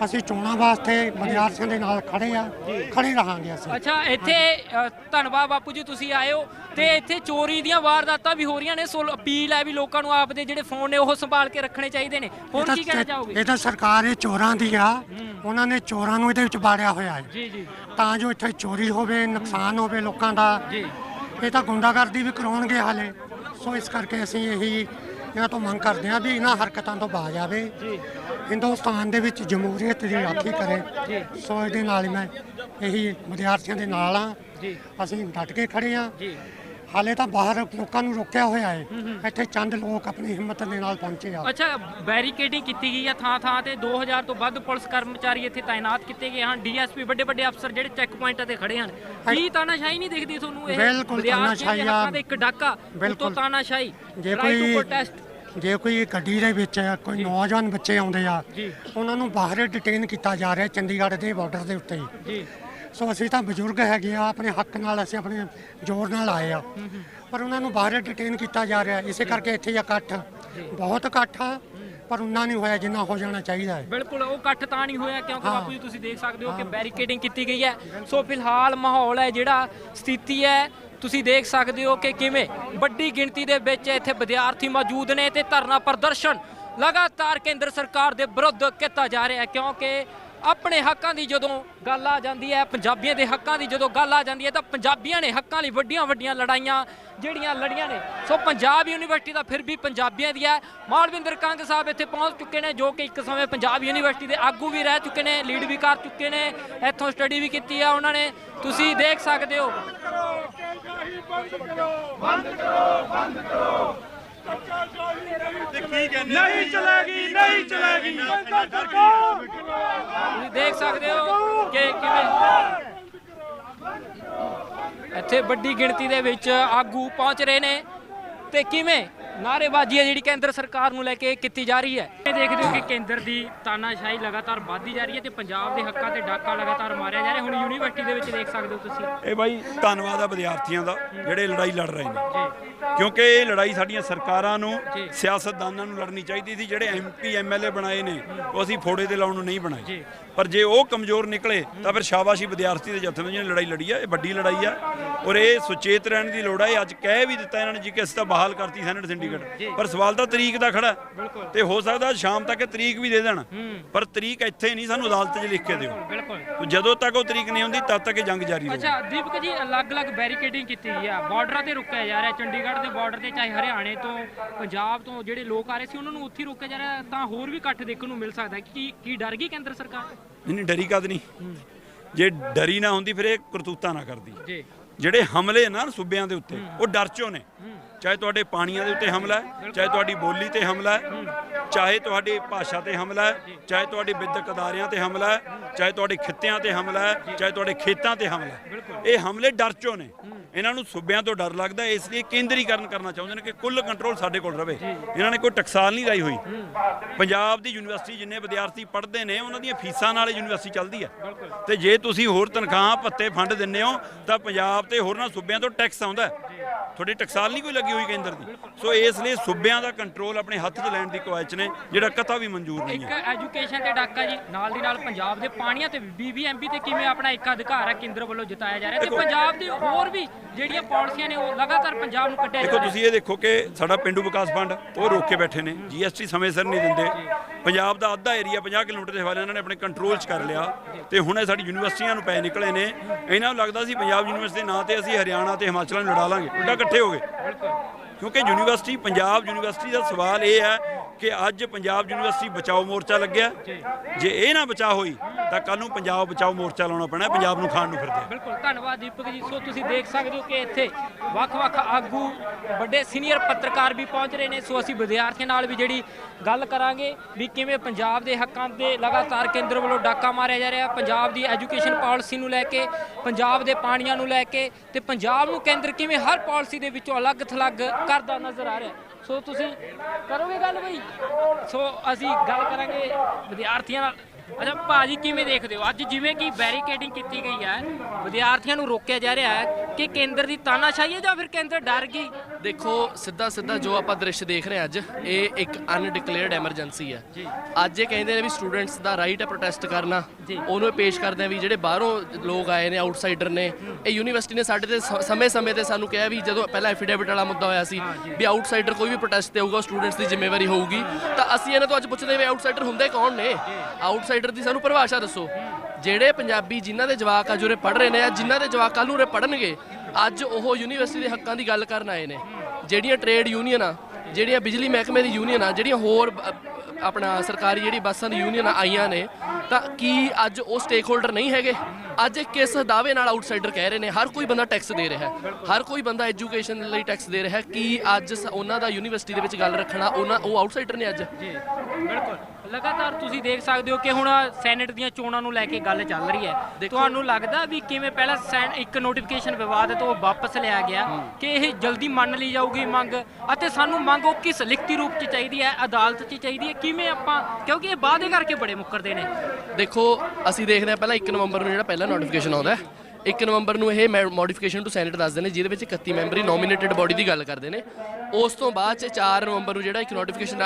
ਅਸੀਂ ਚੋਣਾਂ ਵਾਸਤੇ ਵਿਦਿਆਰਥੀਆਂ ਦੇ ਨਾਲ ਖੜੇ ਆ ਖੜੇ ਰਹਾਂਗੇ ਅਸੀਂ। ਅੱਛਾ ਇੱਥੇ ਅ, ਧੰਨਵਾਦ ਬਾਪੂ ਜੀ ਤੁਸੀਂ ਆਏ ਹੋ ਤੇ ਇੱਥੇ ਚੋਰੀ ਦੀਆਂ ਵਾਰਦਾਤਾਂ ਵੀ ਹੋ ਰਹੀਆਂ ਨੇ। ਸੋ ਅਪੀਲ ਹੈ ਵੀ ਲੋਕਾਂ ਨੂੰ ਆਪਦੇ ਜਿਹੜੇ ਫੋਨ ਨੇ ਉਹ ਸੰਭਾਲ ਕੇ ਰੱਖਣੇ ਚਾਹੀਦੇ ਨੇ। ਇਹ ਹੁਣ ਤਾਂ- ਕੀ ਕਹਿਣਾ ਚਾਹੋਗੇ? ਇਹ ਤਾਂ ਸਰਕਾਰ ਇਹ ਚੋਰਾਂ ਦੀ ਆ। ਉਹਨਾਂ ਨੇ ਚੋਰਾਂ ਨੂੰ ਇਹਦੇ ਵਿੱਚ ਬਾੜਿਆ ਹੋਇਆ ਹੈ। ਜੀ ਜੀ। ਤਾਂ ਜੋ ਇੱਥੇ ਚੋਰੀ ਹੋਵੇ ਨੁਕਸਾਨ ਹੋਵੇ ਲੋਕਾਂ ਦਾ। ਜੀ। ਇਹ ਤਾਂ ਗੁੰਡਾਗਰਦੀ ਵੀ ਕਰਾਉਣਗੇ ਹਾਲੇ। ਸੋ ਇਸ ਕਰਕੇ ਅਸੀਂ ਇਹੀ ਇਹਨਾਂ ਤੋਂ ਮੰਗ ਕਰਦੇ ਹਾਂ ਵੀ ਇਹਨਾਂ ਹਰਕਤਾਂ ਤੋਂ ਬਾਜ ਆਵੇ। ਜੀ। ਹਿੰਦੁਸਤਾਨ ਦੇ ਵਿੱਚ ਜਮਹੂਰੀਅਤ ਦੀ ਰਾਖੀ ਕਰੇ। ਸੋ ਇਹਦੇ ਨਾਲ ਮੈਂ ਇਹੀ ਵਿਦਿਆਰਥੀਆਂ ਦੇ ਨਾਲ ਆ ਜੀ। ਅਸੀਂ ਡਟ ਕੇ ਖੜੇ ਆ ਜੀ। ਹਾਲੇ ਤਾਂ ਬਾਹਰ ਲੋਕਾਂ ਨੂੰ ਰੋਕਿਆ ਹੋਇਆ ਹੈ। ਇੱਥੇ ਚੰਦ ਲੋਕ ਆਪਣੀ ਹਿੰਮਤ ਦੇ ਨਾਲ ਪਹੁੰਚੇ ਆ। ਅੱਛਾ ਬੈਰੀਕੇਡਿੰਗ ਕੀਤੀ ਗਈ ਹੈ ਥਾਂ ਥਾਂ ਤੇ 2000 ਤੋਂ ਵੱਧ ਪੁਲਿਸ ਕਰਮਚਾਰੀ ਇੱਥੇ ਤਾਇਨਾਤ ਕੀਤੇ ਗਏ ਹਨ। ਡੀਐਸਪੀ ਵੱਡੇ ਵੱਡੇ ਅਫਸਰ ਜਿਹੜੇ ਚੈੱਕ ਪੁਆਇੰਟਾਂ ਤੇ ਖੜੇ ਹਨ। ਕੀ ਤਾਨਾਸ਼ਾਹੀ ਨਹੀਂ ਦਿਖਦੀ ਤੁਹਾਨੂੰ ਇਹ? ਬਿਲਕੁਲ ਤਾਨਾਸ਼ਾਹੀ ਆ। ਇੱਕ ਡਾਕਾ ਬਿਲਕੁਲ। ਤਾਨਾਸ਼ਾਹੀ। ਜੇ ਕੋਈ protest ਜੇ ਕੋਈ ਗੱਡੀ ਦੇ ਵਿੱਚ ਕੋਈ ਨੌਜਵਾਨ ਬੱਚੇ ਆਉਂਦੇ ਆ। ਉਹਨਾਂ ਨੂੰ ਬਾਹਰ ਡਿਟੇਨ ਕੀਤਾ ਜਾ ਰਿਹਾ ਚੰਡੀਗੜ੍ਹ ਦੇ ਬਾਰਡਰ ਦੇ ਉੱਤੇ। ਜੀ। ਸੋ ਅਸੀਂ ਤਾਂ ਬਜ਼ੁਰਗ ਹੈਗੇ ਆ ਆਪਣੇ ਹੱਕ ਨਾਲ ਅਸੀਂ ਆਪਣੇ ਜ਼ੋਰ ਨਾਲ ਆਏ ਆ। ਪਰ ਉਹਨਾਂ ਨੂੰ ਬਾਹਰ ਡਿਟੇਨ ਕੀਤਾ ਜਾ ਰਿਹਾ ਇਸੇ ਕਰਕੇ ਇੱਥੇ ਇਕੱਠ। ਬਹੁਤ ਇਕੱਠ ਆ ਪਰ ਉਨਾ ਨਹੀਂ ਹੋਇਆ ਜਿੰਨਾ ਹੋ ਜਾਣਾ ਚਾਹੀਦਾ ਹੈ। ਬਿਲਕੁਲ ਉਹ ਇਕੱਠ ਤਾਂ ਨਹੀਂ ਹੋਇਆ ਕਿਉਂਕਿ। ਬਾਪੂ ਜੀ ਤੁਸੀਂ ਦੇਖ ਸਕਦੇ ਹੋ ਕਿ ਬੈਰੀਕੇਡਿੰਗ ਕੀਤੀ ਗਈ ਹੈ। ਸੋ ਫਿਲਹਾਲ ਮਾਹੌਲ ਹੈ ਜਿਹੜਾ ਸਥਿਤੀ ਹੈ ਤੁਸੀਂ ਦੇਖ ਸਕਦੇ ਹੋ ਕਿ ਕਿਵੇਂ ਵੱਡੀ ਗਿਣਤੀ ਦੇ ਵਿੱਚ ਇੱਥੇ ਵਿਦਿਆਰਥੀ ਮੌਜੂਦ ਨੇ ਤੇ ਧਰਨਾ ਪ੍ਰਦਰਸ਼ਨ ਲਗਾਤਾਰ ਕੇਂਦਰ ਸਰਕਾਰ ਦੇ ਵਿਰੁੱਧ ਕੀਤਾ ਜਾ ਰਿਹਾ ਹੈ ਕਿਉਂਕਿ ਆਪਣੇ ਹੱਕਾਂ ਦੀ ਜਦੋਂ ਗੱਲ ਆ ਜਾਂਦੀ ਹੈ, ਪੰਜਾਬੀਆਂ ਦੇ ਹੱਕਾਂ ਦੀ ਜਦੋਂ ਗੱਲ ਆ ਜਾਂਦੀ ਹੈ, ਤਾਂ ਪੰਜਾਬੀਆਂ ਨੇ ਹੱਕਾਂ ਲਈ ਵੱਡੀਆਂ ਵੱਡੀਆਂ ਲੜਾਈਆਂ ਜਿਹੜੀਆਂ ਲੜੀਆਂ ਨੇ। ਸੋ ਪੰਜਾਬ ਯੂਨੀਵਰਸਿਟੀ ਦਾ ਫਿਰ ਵੀ ਪੰਜਾਬੀਆਂ ਦੀ ਹੈ। ਮਾਲਵਿੰਦਰ ਕੰਗ ਸਾਹਿਬ ਇੱਥੇ ਪਹੁੰਚ ਚੁੱਕੇ ਨੇ, ਜੋ ਕਿ ਇੱਕ ਸਮੇਂ ਪੰਜਾਬ ਯੂਨੀਵਰਸਿਟੀ ਦੇ ਆਗੂ ਵੀ ਰਹਿ ਚੁੱਕੇ ਨੇ, ਲੀਡ ਵੀ ਕਰ ਚੁੱਕੇ ਨੇ, ਇੱਥੋਂ ਸਟੱਡੀ ਵੀ ਕੀਤੀ ਆ ਉਹਨਾਂ ਨੇ। ਤੁਸੀਂ ਦੇਖ ਸਕਦੇ ਹੋ। ਨਹੀਂ ਚਲੇਗੀ ਨਹੀਂ ਚਲੇਗੀ। ਤੁਸੀਂ ਦੇਖ ਸਕਦੇ ਹੋ ਕਿ ਕਿਵੇਂ ਇੱਥੇ ਵੱਡੀ ਗਿਣਤੀ ਦੇ ਵਿੱਚ ਆਗੂ ਪਹੁੰਚ ਰਹੇ ਨੇ ਤੇ ਕਿਵੇਂ ਨਾਅਰੇਬਾਜ਼ੀ ਹੈ ਜਿਹੜੀ ਕੇਂਦਰ ਸਰਕਾਰ ਨੂੰ ਲੈ ਕੇ ਕੀਤੀ ਜਾ ਰਹੀ ਹੈ। ਇਹ ਦੇਖਦੇ ਹੋ ਕਿ ਕੇਂਦਰ ਦੀ ਤਾਨਾਸ਼ਾਹੀ ਲਗਾਤਾਰ ਵੱਧਦੀ ਜਾ ਰਹੀ ਹੈ ਤੇ ਪੰਜਾਬ ਦੇ ਹੱਕਾਂ ਤੇ ਡਾਕਾ ਲਗਾਤਾਰ ਮਾਰਿਆ ਜਾ ਰਿਹਾ। ਹੁਣ ਯੂਨੀਵਰਸਿਟੀ ਦੇ ਵਿੱਚ ਦੇਖ ਸਕਦੇ ਹੋ ਤੁਸੀਂ। ਇਹ ਬਾਈ ਧੰਨਵਾਦ ਆ ਵਿਦਿਆਰਥੀਆਂ ਦਾ ਜਿਹੜੇ ਲੜਾਈ ਲੜ ਰਹੇ ਨੇ। ਕਿਉਂਕਿ ਇਹ ਲੜਾਈ ਸਾਡੀਆਂ ਸਰਕਾਰਾਂ ਨੂੰ। ਸਿਆਸਤਦਾਨਾਂ ਨੂੰ ਲੜਨੀ ਚਾਹੀਦੀ ਸੀ। ਜਿਹੜੇ ਐਮਪੀ ਐਮਐਲਏ ਬਣਾਏ ਨੇ ਉਹ ਅਸੀਂ ਫੋੜੇ ਤੇ ਲਾਉਣ ਨੂੰ ਨਹੀਂ ਬਣਾਏ। ਪਰ ਜੇ ਉਹ ਕਮਜ਼ੋਰ ਨਿਕਲੇ ਤਾਂ ਫਿਰ ਸ਼ਾਬਾਸ਼ੀ ਵਿਦਿਆਰਥੀ ਦੇ ਜਥੇ ਜਿਹਨੇ ਲੜਾਈ ਲੜੀ ਆ ਇਹ ਵੱਡੀ ਲੜਾਈ ਆ। ਔਰ ਇਹ ਸੁਚੇਤ ਰਹਿਣ ਦੀ ਲੋੜ ਆ। ਇਹ ਅੱਜ ਕਹਿ ਵੀ ਦਿੱਤਾ ਇਹਨਾਂ ਨੇ ਜੀ ਕਿ ਅਸੀਂ ਤਾਂ ਬਹਾਲ ਕਰਤੀ ਸੈਨੇਟ ਸਿੰਡੀਕੇਟ ਪਰ ਸਵਾਲ ਤਾਂ ਤਰੀਕ ਦਾ ਖੜਾ। ਤੇ ਹੋ ਸਕਦਾ ਸ਼ਾਮ ਤੱਕ ਤਰੀਕ ਵੀ ਦੇ ਦੇਣ। ਪਰ ਤਰੀਕ ਇੱਥੇ ਨਹੀਂ ਸਾਨੂੰ ਅਦਾਲਤ 'ਚ ਲਿਖ ਕੇ ਦਿਓ। ਬਿਲਕੁਲ ਜਦੋਂ ਤੱਕ ਉਹ ਤਰੀਕ ਨਹੀਂ ਹੁੰਦੀ ਤਦ ਤੱਕ ਇਹ ਜੰਗ ਜਾਰੀ ਰਹੇਗੀ ਅੱਛਾ ਦੀਪਕ ਜੀ ਅਲੱਗ-ਅਲੱਗ ਬੈਰੀਕੇਡਿੰਗ ਕੀਤੀ ਗਈ ਆ। ਬਾਰਡਰਾਂ ਤੇ ਰੁਕਿਆ ਜਾ ਰਿਹਾ। ਚੰਡੀਗੜ੍ਹ ਦੇ ਬਾਰਡਰ ਤੇ ਚਾਹੇ ਹਰਿਆਣੇ ਤੋਂ ਪੰਜਾਬ ਤੋਂ ਜਿਹੜੇ ਲੋਕ ਆ ਰਹੇ ਸੀ ਉਹਨਾਂ ਨੂੰ ਉੱਥੇ ਰੋਕਿਆ ਜਾ ਰਿਹਾ। ਤਾਂ ਹੋਰ ਵੀ ਇਕੱਠ ਦੇਖਣ ਨੂੰ ਮਿਲ ਸਕਦਾ। ਕੀ ਕੀ ਡਰ ਗਈ ਕੇਂਦਰ ਸਰਕਾਰ? ਨਹੀਂ ਨਹੀਂ ਡਰੀ ਕਦ ਨਹੀਂ ਜੇ ਡਰੀ ਨਾ ਹੁੰਦੀ ਫਿਰ ਇਹ ਕਰਤੂਤਾਂ ਨਾ ਕਰਦੀ। ਜੀ। ਜਿਹੜੇ ਹਮਲੇ ਨਾ ਸੂਬਿਆਂ ਦੇ ਉੱਤੇ ਉਹ ਡਰ ਚੋਂ ਨੇ। ਚਾਹੇ ਤੁਹਾਡੇ ਪਾਣੀਆਂ ਦੇ ਉੱਤੇ ਹਮਲਾ ਹੈ ਚਾਹੇ ਤੁਹਾਡੀ ਬੋਲੀ ਤੇ ਹਮਲਾ ਹੈ ਚਾਹੇ ਤੁਹਾਡੀ ਭਾਸ਼ਾ ਤੇ ਹਮਲਾ ਹੈ ਚਾਹੇ ਤੁਹਾਡੀ ਵਿਦਿਅਕ ਅਦਾਰਿਆਂ ਤੇ ਹਮਲਾ ਹੈ ਚਾਹੇ ਤੁਹਾਡੇ ਖਿੱਤਿਆਂ ਤੇ ਹਮਲਾ ਹੈ ਚਾਹੇ ਤੁਹਾਡੇ ਖੇਤਾਂ ਤੇ ਹਮਲਾ ਹੈ। ਇਹ ਹਮਲੇ ਡਰ ਚੋਂ ਨੇ। ਇਹਨਾਂ ਨੂੰ ਸੂਬਿਆਂ ਤੋਂ ਡਰ ਲੱਗਦਾ ਇਸ ਲਈ ਕੇਂਦਰੀਕਰਨ ਕਰਨਾ ਚਾਹੁੰਦੇ ਨੇ ਕਿ ਕੁੱਲ ਕੰਟਰੋਲ ਸਾਡੇ ਕੋਲ ਰਵੇ। ਇਹਨਾਂ ਨੇ ਕੋਈ ਟਕਸਾਲ ਨਹੀਂ ਲਾਈ ਹੋਈ। ਪੰਜਾਬ ਦੀ ਯੂਨੀਵਰਸਿਟੀ ਜਿੰਨੇ ਵਿਦਿਆਰਥੀ ਪੜ੍ਹਦੇ ਨੇ ਉਹਨਾਂ ਦੀਆਂ ਫੀਸਾਂ ਨਾਲ ਯੂਨੀਵਰਸਿਟੀ ਚੱਲਦੀ ਹੈ। ਤੇ ਜੇ ਤੁਸੀਂ ਹੋਰ ਤਨਖਾਹਾਂ ਭੱਤੇ ਫੰਡ ਦਿੰਦੇ ਹੋ ਤਾਂ ਪੰਜਾਬ ਤੇ ਹੋਰਨਾਂ ਸੂਬਿਆਂ ਤੋਂ ਟੈਕਸ ਆਉਂਦਾ ਤੁਹਾਡੀ ਟਕਸਾਲ ਨਹੀਂ ਕੋਈ ਲੱਗੀ ਹੋਈ ਕੇਂਦਰ ਦੀ? ਸੋ ਇਸ ਲਈ ਸੂਬਿਆਂ ਦਾ ਕੰਟਰੋਲ ਆਪਣੇ ਹੱਥ 'ਚ ਲੈਣ ਦੀ ਕਵਾਇਚ ਨੇ ਜਿਹੜਾ ਕਥਾ ਵੀ ਮਨਜ਼ੂਰ ਨਹੀਂ ਇੱਕ ਹੈ ਐਜੂਕੇਸ਼ਨ ਤੇ ਡਾਕਾ ਜੀ ਨਾਲ ਦੀ ਨਾਲ ਪੰਜਾਬ ਦੇ ਪਾਣੀਆਂ ਤੇ ਬੀਬੀਐਮਬੀ ਤੇ ਕਿਵੇਂ ਆਪਣਾ ਇੱਕ ਅਧਿਕਾਰ ਹੈ ਕੇਂਦਰ ਵੱਲੋਂ ਜਤਾਇਆ ਜਾ ਰਿਹਾ ਤੇ ਪੰਜਾਬ ਦੀ ਹੋਰ ਵੀ ਜਿਹੜੀਆਂ ਪਾਲਿਸੀਆਂ ਨੇ ਉਹ ਲਗਾਤਾਰ ਪੰਜਾਬ ਨੂੰ ਕੱਢਿਆ ਦੇਖੋ ਤੁਸੀਂ ਇਹ ਦੇਖੋ ਕਿ ਸਾਡਾ ਪਿੰਡੂ ਵਿਕਾਸ ਫੰਡ ਉਹ ਰੋਕ ਕੇ ਬੈਠੇ ਨੇ ਜੀਐਸਟੀ ਸਮੇਂ ਸਿਰ ਨਹੀਂ ਦਿੰਦੇ। ਪੰਜਾਬ ਦਾ ਅੱਧਾ ਏਰੀਆ 50 ਕਿਲੋਮੀਟਰ ਦੇ ਹਵਾਲੇ ਇਹਨਾਂ ਨੇ ਆਪਣੇ ਕੰਟਰੋਲ 'ਚ ਕਰ ਲਿਆ ਤੇ ਹੁਣ ਇਹ ਸਾਡੀ ਯੂਨੀਵਰਸਿਟੀਆਂ ਨੂੰ ਪੈ ਨਿਕਲੇ ਨੇ। ਇਹਨਾਂ ਨੂੰ ਲੱਗਦਾ ਸੀ ਪੰਜਾਬ ਯੂਨੀਵਰਸਿਟੀ ਦੇ ਨਾਂ ਤੇ ਅਸੀਂ ਹਰਿਆਣਾ ਤੇ ਹਿਮਾਚਲ ਨੂੰ ਲੜਾ ਲਾਂਗੇ। ਉਲਟਾ ਇਕੱਠੇ ਹੋ ਗਏ। ਕਿਉਂਕਿ ਯੂਨੀਵਰਸਿਟੀ, ਪੰਜਾਬ ਯੂਨੀਵਰਸਿਟੀ ਦਾ ਸਵਾਲ ਇਹ ਹੈ ਕਿ ਅੱਜ ਪੰਜਾਬ ਯੂਨੀਵਰਸਿਟੀ ਬਚਾਓ ਮੋਰਚਾ ਲੱਗਿਆ। ਜੇ ਇਹ ਨਾ ਬਚਾ ਹੋਈ ਤਾਂ ਕੱਲ ਨੂੰ ਪੰਜਾਬ ਬਚਾਓ ਮੋਰਚਾ ਲਾਉਣਾ ਪੈਣਾ, ਪੰਜਾਬ ਨੂੰ ਖਾਣ ਨੂੰ ਫਿਰਦੇ ਬਿਲਕੁਲ, ਧੰਨਵਾਦ ਦੀਪਕ ਜੀ। ਸੋ ਤੁਸੀਂ ਦੇਖ ਸਕਦੇ ਹੋ ਕਿ ਇੱਥੇ ਵੱਖ-ਵੱਖ ਆਗੂ, ਵੱਡੇ ਸੀਨੀਅਰ ਪੱਤਰਕਾਰ ਵੀ ਪਹੁੰਚ ਰਹੇ ਨੇ। ਸੋ ਅਸੀਂ ਵਿਦਿਆਰਥੀਆਂ ਨਾਲ ਵੀ ਜਿਹੜੀ ਗੱਲ ਕਰਾਂਗੇ ਵੀ ਕਿਵੇਂ ਪੰਜਾਬ ਦੇ ਹੱਕਾਂ 'ਤੇ ਲਗਾਤਾਰ ਕੇਂਦਰ ਵੱਲੋਂ ਡਾਕਾ ਮਾਰਿਆ ਜਾ ਰਿਹਾ। ਪੰਜਾਬ ਦੀ ਐਜੂਕੇਸ਼ਨ ਪਾਲਿਸੀ ਨੂੰ ਲੈ ਕੇ, ਪੰਜਾਬ ਦੇ ਪਾਣੀਆਂ ਨੂੰ ਲੈ ਕੇ ਤੇ ਪੰਜਾਬ ਨੂੰ ਕੇਂਦਰ ਕਿਵੇਂ ਹਰ ਪਾਲਿਸੀ ਦੇ ਵਿੱਚੋਂ ਅਲੱਗ-ਥਲੱਗ ਕਰਦਾ ਨਜ਼ਰ ਆ ਰਿਹਾ। ਸੋ ਤੁਸੀਂ ਕਰੋਗੇ ਗੱਲ ਬਈ? ਸੋ ਅਸੀਂ ਗੱਲ ਕਰਾਂਗੇ ਵਿਦਿਆਰਥੀਆਂ ਨਾਲ। ਅੱਛਾ, ਭਾਜੀ, ਕਿਵੇਂ ਦੇਖਦੇ ਹੋ? ਅੱਜ ਜਿਵੇਂ ਕਿ ਬੈਰੀਕੇਡਿੰਗ ਕੀਤੀ ਗਈ ਹੈ, ਵਿਦਿਆਰਥੀਆਂ ਨੂੰ ਰੋਕਿਆ ਜਾ ਰਿਹਾ ਹੈ ਕਿ ਕੇਂਦਰ ਦੀ ਤਾਨਾਸ਼ਾਹੀ ਹੈ ਜਾਂ ਫਿਰ ਕੇਂਦਰ ਡਰ ਗਈ? ਦੇਖੋ ਸਿੱਧਾ ਸਿੱਧਾ ਜੋ ਆਪਾਂ ਦ੍ਰਿਸ਼ ਦੇਖ ਰਹੇ ਅੱਜ ਇਹ ਇੱਕ ਅਨਡਿਕਲੇਅਰਡ ਐਮਰਜੈਂਸੀ ਹੈ। ਅੱਜ ਇਹ ਕਹਿੰਦੇ ਨੇ ਵੀ ਸਟੂਡੈਂਟਸ ਦਾ ਰਾਈਟ ਹੈ ਪ੍ਰੋਟੈਸਟ ਕਰਨਾ। ਉਹਨੂੰ ਇਹ ਪੇਸ਼ ਕਰਦੇ ਆ ਵੀ ਜਿਹੜੇ ਬਾਹਰੋਂ ਲੋਕ ਆਏ ਨੇ ਆਊਟਸਾਈਡਰ ਨੇ ਇਹ ਯੂਨੀਵਰਸਿਟੀ ਨੇ ਸਾਡੇ ਤੇ ਸਮੇਂ-ਸਮੇਂ ਤੇ ਸਾਨੂੰ ਕਿਹਾ ਵੀ ਜਦੋਂ ਪਹਿਲਾਂ ਐਫੀਡੇਵਿਟ ਵਾਲਾ ਮੁੱਦਾ ਹੋਇਆ ਸੀ ਵੀ ਆਊਟਸਾਈਡਰ ਕੋਈ ਵੀ ਪ੍ਰੋਟੈਸਟ ਤੇ ਹੋਊਗਾ ਸਟੂਡੈਂਟਸ ਦੀ ਜ਼ਿੰਮੇਵਾਰੀ ਹੋਊਗੀ। ਤਾਂ ਅਸੀਂ ਇਹਨਾਂ ਤੋਂ ਅੱਜ ਪੁੱਛਦੇ ਵੀ ਆਊਟਸਾਈਡਰ ਹੁੰਦੇ ਕੌਣ ਨੇ? ਆਊਟਸਾਈਡਰ ਦੀ ਸਾਨੂੰ ਪਰਿਭਾਸ਼ਾ ਦੱਸੋ। ਜਿਹੜੇ ਪੰਜਾਬੀ ਜਿਨ੍ਹਾਂ ਦੇ ਜਵਾਕ ਅੱਜ ਉਰੇ ਪੜ੍ਹ ਰਹੇ ਨੇ ਜਾਂ ਜਿਨ੍ਹਾਂ ਦੇ ਜਵਾਕ ਕੱਲ੍ਹ ਨੂੰ ਉਰੇ ਪੜ੍ਹਨਗੇ ਅੱਜ ਉਹ ਯੂਨੀਵਰਸਿਟੀ ਦੇ ਹੱਕਾਂ ਦੀ ਗੱਲ ਕਰਨ ਆਏ ਨੇ। ਜਿਹੜੀਆਂ ਟ੍ਰੇਡ ਆ, ਜਿਹੜੀਆਂ ਬਿਜਲੀ ਮਹਿਕਮੇ ਦੀ ਯੂਨੀਅਨ ਆ, ਜਿਹੜੀਆਂ ਹੋਰ ਆਪਣਾ ਸਰਕਾਰੀ ਜਿਹੜੀ ਬੱਸਾਂ ਦੀ ਯੂਨੀਅਨ ਆਈਆਂ ਨੇ, ਤਾਂ ਕੀ ਅੱਜ ਉਹ ਸਟੇਕ ਹੋਲਡਰ ਨਹੀਂ ਹੈਗੇ? ਅੱਜ ਇਹ ਕਿਸ ਦਾਅਵੇ ਨਾਲ ਆਊਟਸਾਈਡਰ ਕਹਿ ਰਹੇ ਨੇ? ਹਰ ਕੋਈ ਬੰਦਾ ਟੈਕਸ ਦੇ ਰਿਹਾ ਹੈ। ਹਰ ਕੋਈ ਬੰਦਾ ਐਜੂਕੇਸ਼ਨ ਲਈ ਟੈਕਸ ਦੇ ਰਿਹਾ ਹੈ। ਕੀ ਅੱਜ ਸ- ਉਹਨਾਂ ਦਾ ਯੂਨੀਵਰਸਿਟੀ ਦੇ ਵਿੱਚ ਗੱਲ ਰੱਖਣਾ, ਉਹਨਾਂ, ਉਹ ਆਊਟਸਾਈਡਰ ਨੇ ਅੱਜ? ਜੀ, ਬਿਲਕੁਲ। ਲਗਾਤਾਰ ਤੁਸੀਂ ਦੇਖ ਸਕਦੇ ਹੋ ਕਿ ਹੁਣ ਸੈਨੇਟ ਦੀਆਂ ਚੋਣਾਂ ਨੂੰ ਲੈ ਕੇ ਗੱਲ ਚੱਲ ਰਹੀ ਹੈ। ਤੁਹਾਨੂੰ ਲੱਗਦਾ ਵੀ ਕਿਵੇਂ ਪਹਿਲਾਂ ਸੈਨ- ਇੱਕ ਨੋਟੀਫਿਕੇਸ਼ਨ ਵਿਵਾਦ ਤੋਂ ਵਾਪਸ ਲਿਆ ਗਿਆ ਕਿ ਇਹ ਜਲਦੀ ਮੰਨ ਲਈ ਜਾਊਗੀ ਮੰਗ? ਅਤੇ ਸਾਨੂੰ ਮੰਗ ਉਹ ਕਿਸ ਲਿਖਤੀ ਰੂਪ 'ਚ ਚਾਹੀਦੀ ਹੈ ਅਦਾਲਤ 'ਚ ਚਾਹੀਦੀ ਹੈ? ਕਿਵੇਂ ਆਪਾਂ ਕਿਉਂਕਿ ਇਹ ਵਾਅਦੇ ਕਰਕੇ ਬੜੇ ਮੁੱਕਰਦੇ ਨੇ। ਦੇਖੋ ਅਸੀਂ ਦੇਖਦੇ ਹਾਂ ਪਹਿਲਾਂ 1 ਨਵੰਬਰ ਨੂੰ ਜਿਹੜਾ ਪਹਿਲਾ ਨੋਟੀਫਿਕੇਸ਼ਨ ਆਉਂਦਾ ਹੈ। 1 ਨਵੰਬਰ ਨੂੰ ਇਹ ਮੋਡੀਫਿਕੇਸ਼ਨ ਟੂ ਸੈਨੇਟ ਦੱਸਦੇ ਨੇ, ਜਿਹਦੇ ਵਿੱਚ 31 ਮੈਂਬਰੀ ਨੋਮੀਨੇਟਡ ਬੋਡੀ ਦੀ ਗੱਲ ਕਰਦੇ ਨੇ। ਉਸ ਤੋਂ ਬਾਅਦ ਚ 4 ਨਵੰਬਰ ਨੂੰ ਜਿਹੜਾ ਇੱਕ ਨੋਟੀਫਿਕੇਸ਼ਨ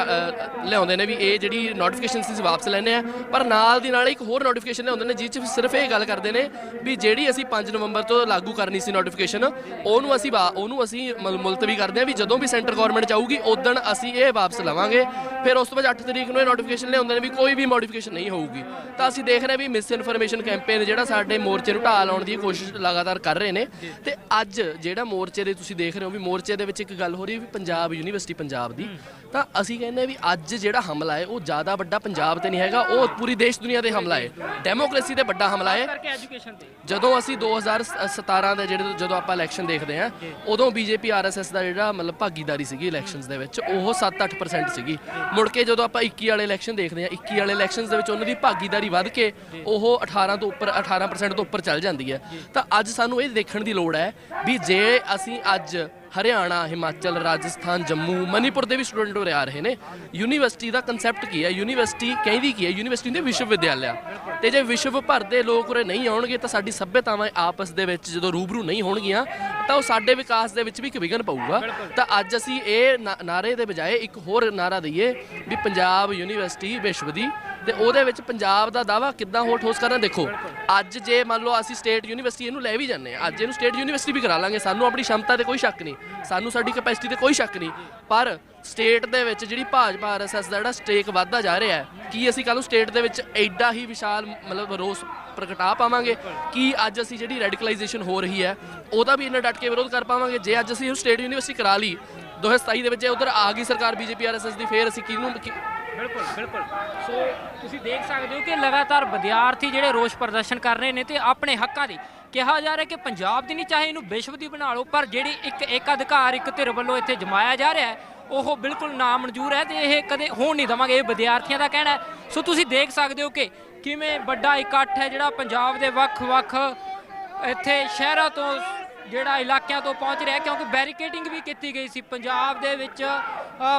ਲਿਆਉਂਦੇ ਨੇ ਵੀ ਇਹ ਜਿਹੜੀ ਨੋਟੀਫਿਕੇਸ਼ਨ ਸੀ ਵਾਪਸ ਲੈਣੇ ਆ ਪਰ ਨਾਲ ਦੀ ਨਾਲ ਇੱਕ ਹੋਰ ਨੋਟੀਫਿਕੇਸ਼ਨ ਲਿਆਉਂਦੇ ਨੇ ਜਿਸ ਚ ਸਿਰਫ ਇਹ ਗੱਲ ਕਰਦੇ ਨੇ ਵੀ ਜਿਹੜੀ ਅਸੀਂ 5 ਨਵੰਬਰ ਤੋਂ ਲਾਗੂ ਕਰਨੀ ਸੀ ਨੋਟੀਫਿਕੇਸ਼ਨ ਉਹਨੂੰ ਅਸੀਂ ਵਾ- ਉਹਨੂੰ ਅਸੀਂ ਮੁਲ- ਮੁਲਤਵੀ ਕਰਦੇ ਹਾਂ ਵੀ ਜਦੋਂ ਵੀ ਸੈਂਟਰ ਗਵਰਨਮੈਂਟ ਚਾਹੂਗੀ ਉਦੋਂ ਅਸੀਂ ਇਹ ਵਾਪਸ ਲਵਾਂਗੇ। ਫਿਰ ਉਸ ਤੋਂ ਬਾਅਦ 8 ਤਰੀਕ ਨੂੰ ਇਹ ਨੋਟੀਫਿਕੇਸ਼ਨ ਲਿਆਉਂਦੇ ਨੇ ਵੀ ਕੋਈ ਵੀ ਮੋਡੀਫਿਕੇਸ਼ਨ ਨਹੀਂ ਹੋਊਗੀ। ਤਾਂ ਅਸੀਂ ਦੇਖ ਰਹੇ ਹਾਂ ਵੀ ਮਿਸ ਇਨਫੋਰਮੇਸ਼ਨ ਕੈਂਪੇਨ ਜਿਹੜਾ ਸਾਡੇ ਮੋਰਚੇ ਨੂੰ ਢਾਹ ਲਾਉਣ ਦੀ ਕੋਸ਼ਿਸ਼ ਲਗਾਤਾਰ ਕਰ ਰਹੇ ਨੇ। ਤੇ ਅੱਜ ਜਿਹੜਾ ਮੋਰਚੇ ਦੇ ਤੁਸੀਂ ਦੇਖ ਰਹੇ ਹੋ ਵੀ ਮੋਰਚੇ ਦੇ ਵਿੱਚ ਇੱਕ ਗੱਲ ਹੋ ਰਹੀ ਵੀ ਪੰਜਾਬ ਯੂਨੀਵਰਸਿਟੀ ਪੰਜਾਬ ਦੀ। ਤਾਂ ਅਸੀਂ ਕਹਿੰਦੇ ਵੀ ਅੱਜ ਜਿਹੜਾ ਹਮਲਾ ਹੈ ਉਹ ਜ਼ਿਆਦਾ ਵੱਡਾ ਪੰਜਾਬ ਤੇ ਨਹੀਂ ਹੈਗਾ ਉਹ ਪੂਰੀ ਦੇਸ਼ ਦੁਨੀਆ ਤੇ ਹਮਲਾ ਹੈ। ਡੈਮੋਕ੍ਰੇਸੀ ਤੇ ਵੱਡਾ ਹਮਲਾ ਹੈ। ਜਦੋਂ ਅਸੀਂ 2017 ਦੇ ਜਿਹੜੇ ਜਦੋਂ ਆਪਾਂ ਇਲੈਕਸ਼ਨ ਦੇਖਦੇ ਆ ਉਦੋਂ ਬੀਜੇਪੀ ਆਰਐਸਐਸ ਦਾ ਜਿਹੜਾ ਮਤਲਬ ਭਾਗੀਦਾਰੀ ਸੀਗੀ ਇਲੈਕਸ਼ਨਸ ਦੇ ਵਿੱਚ ਉਹ 7-8% ਸੀਗੀ। ਮੁੜ ਕੇ ਜਦੋਂ ਆਪਾਂ 21 ਵਾਲੇ ਇਲੈਕਸ਼ਨ ਦੇਖਦੇ ਆ 21 ਵਾਲੇ ਇਲੈਕਸ਼ਨਸ ਦੇ ਵਿੱਚ ਉਹਨਾਂ ਦੀ ਭਾਗੀਦਾਰੀ ਵੱਧ ਕੇ ਉਹ 18 ਤੋਂ ਉੱਪਰ 18% ਤੋਂ ਉੱਪਰ ਚੱਲ ਜਾਂਦੀ ਹੈ। ਤਾਂ ਅੱਜ ਸਾਨੂੰ ਇਹ ਦੇਖਣ ਦੀ ਲੋੜ ਹੈ ਵੀ ਜੇ ਅਸੀਂ ਅੱਜ ਹਰਿਆਣਾ ਹਿਮਾਚਲ ਰਾਜਸਥਾਨ ਜੰਮੂ ਮਨੀਪੁਰ ਦੇ ਵੀ ਸਟੂਡੈਂਟ ਉਰੇ ਆ ਰਹੇ ਨੇ ਯੂਨੀਵਰਸਿਟੀ ਦਾ ਕਨਸੈਪਟ ਕੀ ਹੈ? ਯੂਨੀਵਰਸਿਟੀ ਕਹਿੰਦੀ ਕੀ ਹੈ? ਯੂਨੀਵਰਸਿਟੀ ਦੇ ਵਿਸ਼ਵ ਵਿਦਿਆਲਿਆ ਤੇ ਜੇ ਵਿਸ਼ਵ ਭਰ ਦੇ ਲੋਕ ਉਰੇ ਨਹੀਂ ਆਉਣਗੇ ਤਾਂ ਸਾਡੀ ਸੱਭਿਅਤਾਵਾਂ ਆਪਸ ਦੇ ਵਿੱਚ ਜਦੋਂ ਰੂਬਰੂ ਨਹੀਂ ਹੋਣਗੀਆਂ ਤਾਂ ਉਹ ਸਾਡੇ ਵਿਕਾਸ ਦੇ ਵਿੱਚ ਵੀ ਇੱਕ ਵਿਘਨ ਪਊਗਾ। ਤਾਂ ਅੱਜ ਅਸੀਂ ਇਹ ਨਾ- ਨਾਅਰੇ ਦੇ ਬਜਾਏ ਇੱਕ ਹੋਰ ਨਾਰਾ ਦਈਏ ਵੀ ਪੰਜਾਬ ਯੂਨੀਵਰਸਿਟੀ ਵਿਸ਼ਵ ਦੀ ਤੇ ਉਹਦੇ ਵਿੱਚ ਪੰਜਾਬ ਦਾ ਦਾਵਾ ਕਿੱਦਾਂ ਹੋਰ ਠੋਸ ਕਰਨਾ ਦੇਖੋ, ਅੱਜ ਜੇ ਮੰਨ ਲਓ ਅਸੀਂ ਸਟੇਟ ਯੂਨੀਵਰਸਿਟੀ ਇਹਨੂੰ ਲੈ ਵੀ ਜਾਂਦੇ ਆ ਅੱਜ ਇਹਨੂੰ ਸਟੇਟ ਯੂਨੀਵਰਸਿਟੀ ਵੀ ਕਰਾ ਲਾਂਗੇ, ਸਾਨੂੰ ਆਪਣੀ ਸ਼ਮਤਾ ਤੇ ਕੋਈ ਸ਼ੱਕ ਨਹੀਂ, ਸਾਨੂੰ ਸਾਡੀ ਕੈਪੈਸਿਟੀ ਤੇ ਕੋਈ ਸ਼ੱਕ ਨਹੀਂ, ਪਰ ਸਟੇਟ ਦੇ ਵਿੱਚ ਜਿਹੜੀ ਭਾਜਪਾ ਆਰਐਸਐਸ ਦਾ ਜਿਹੜਾ ਸਟੇਕ ਵੱਧਦਾ ਜਾ ਰਿਹਾ ਹੈ, ਕੀ ਅਸੀਂ ਕੱਲ ਨੂੰ ਸਟੇਟ ਦੇ ਵਿੱਚ ਐਡਾ ਹੀ ਵਿਸ਼ਾਲ ਮਤਲਬ ਰੋਸ ਪ੍ਰਗਟਾ ਪਾਵਾਂਗੇ? ਕੀ ਅੱਜ ਅਸੀਂ ਜਿਹੜੀ ਰੈਡੀਕਲਾਈਜੇਸ਼ਨ ਹੋ ਰਹੀ ਹੈ, ਉਹਦਾ ਵੀ ਇੰਨਾ ਡਟ ਕੇ ਵਿਰੋਧ ਕਰ ਪਾਵਾਂਗੇ? ਜੇ ਅੱਜ ਅਸੀਂ ਸਟੇਟ ਯੂਨੀਵਰਸਿਟੀ ਕਰਾ ਲਈ 2027 ਦੇ ਵਿੱਚ ਜੇ ਉਧਰ ਆ ਗਈ ਸਰਕਾਰ ਬੀਜੇਪੀ ਆਰਐਸਐਸ ਦੀ, ਫੇਰ ਅਸੀਂ ਕਿਹਨੂੰ ਬਿਲਕੁਲ ਬਿਲਕੁਲ। ਸੋ ਤੁਸੀਂ ਦੇਖ ਸਕਦੇ ਹੋ ਕਿ ਲਗਾਤਾਰ ਵਿਦਿਆਰਥੀ ਜਿਹੜੇ ਰੋਸ ਪ੍ਰਦਰਸ਼ਨ ਕਰ ਰਹੇ ਨੇ ਤੇ ਆਪਣੇ ਹੱਕਾਂ ਦੀ ਕਿਹਾ ਜਾ ਰਿਹਾ ਕਿ ਪੰਜਾਬ ਦੀ ਨਹੀਂ, ਚਾਹੇ ਇਹਨੂੰ ਵਿਸ਼ਵ ਦੀ ਬਣਾ ਲਓ, ਪਰ ਜਿਹੜੀ ਇੱਕ ਇੱਕ ਅਧਿਕਾਰ, ਇੱਕ ਧਿਰ ਵੱਲੋਂ ਇੱਥੇ ਜਮਾਇਆ ਜਾ ਰਿਹਾ ਹੈ, ਉਹ ਬਿਲਕੁਲ ਨਾ ਮਨਜ਼ੂਰ ਹੈ ਤੇ ਇਹ ਕਦੇ ਹੋਣ ਨਹੀਂ ਦਵਾਂਗੇ, ਇਹ ਵਿਦਿਆਰਥੀਆਂ ਦਾ ਕਹਿਣਾ ਹੈ। ਸੋ ਤੁਸੀਂ ਦੇਖ ਸਕਦੇ ਹੋ ਕਿ ਕਿਵੇਂ ਵੱਡਾ ਇਕੱਠ ਹੈ ਜਿਹੜਾ ਪੰਜਾਬ ਦੇ ਵੱਖ-ਵੱਖ ਇੱਥੇ ਸ਼ਹਿਰਾਂ ਤੋਂ ਜਿਹੜਾ ਇਲਾਕਿਆਂ ਤੋਂ ਪਹੁੰਚ ਰਿਹਾ ਕਿਉਂਕਿ ਬੈਰੀਕੇਡਿੰਗ ਵੀ ਕੀਤੀ ਗਈ ਸੀ। ਪੰਜਾਬ ਦੇ ਵਿੱਚ